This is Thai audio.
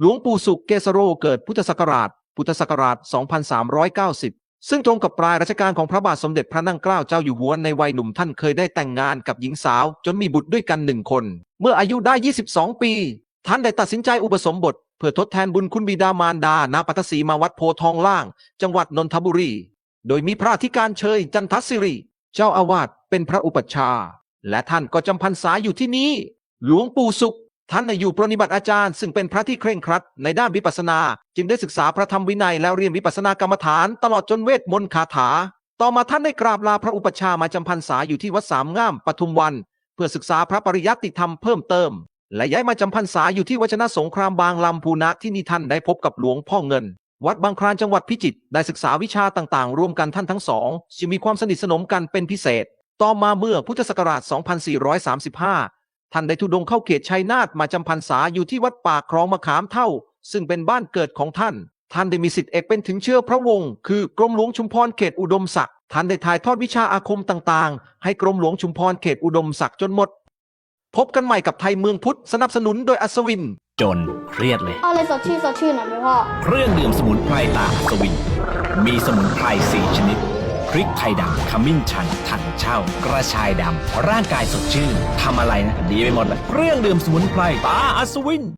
หลวงปู่สุขเกษโรเกิดพุทธศักราช พุทธศักราช 2390 ซึ่งตรงกับปลายรัชกาลของพระบาทสมเด็จพระนั่งเกล้าเจ้าอยู่หัวในวัยหนุ่มท่านเคยได้แต่งงานกับหญิงสาว จนมีบุตรด้วยกันหนึ่งคน เมื่ออายุได้ 22 ปี ท่านได้ตัดสินใจอุปสมบท เพื่อทดแทนบุญคุณบิดามารดาณปัตสีมาวัดโพทองล่าง จังหวัดนนทบุรี โดยมีพระธิการเชยจันทศิริ เจ้าอาวาสเป็นพระอุปัชฌาย์และท่านก็จำพรรษาอยู่ที่นี้ หลวงปู่สุข ท่านอยู่ปรนิบัติอาจารย์ซึ่งเป็นพระที่เคร่งครัดในด้านวิปัสสนา จึงได้ศึกษาพระธรรมวินัยแล้วเรียนวิปัสสนากรรมฐานตลอดจนเวทมนต์คาถา ต่อมาท่านได้กราบลาพระอุปชามาจำพรรษาอยู่ที่วัดสามง่ามปทุมวัน เพื่อศึกษาพระปริยัติธรรมเพิ่มเติม และย้ายมาจำพรรษาอยู่ที่วจนะสงครามบางลำพูนะที่นี่ท่านได้พบกับหลวงพ่อเงิน วัดบางคลานจังหวัดพิจิตรได้ศึกษาวิชาต่างๆ ร่วมกันท่านทั้งสองจึงมีความสนิทสนมกันเป็นพิเศษ ต่อมาเมื่อพุทธศักราช 2435 ท่านได้ทุดงเข้าเขตชัยนาทมาจำพรรษาอยู่ที่วัดป่าคลองมะขามเท่า ซึ่งเป็นบ้านเกิดของท่าน ท่านได้มีสิทธิเอกเป็นถึงเชื้อพระวงศ์คือกรมหลวงชุมพรเขตอุดมศักดิ์ท่านได้ถ่ายทอดวิชาอาคมต่างๆ ให้กรมหลวงชุมพรเขตอุดมศักดิ์จนหมด พบกันใหม่กับไทยเมืองพุทธสนับสนุนโดยอัศวิน จนเครียดเลย เอาอะไรสดชื่นสดชื่นหน่อยไหมพ่อ เครื่องดื่มสมุนไพรตาอัศวิน มีสมุนไพรสี่ชนิด พริกไทยดำขมิ้นชันถังเช่ากระชายดำร่างกายสดชื่นทำอะไรนะดีไปหมดเลยเครื่องดื่มสมุนไพรตาอัศวิน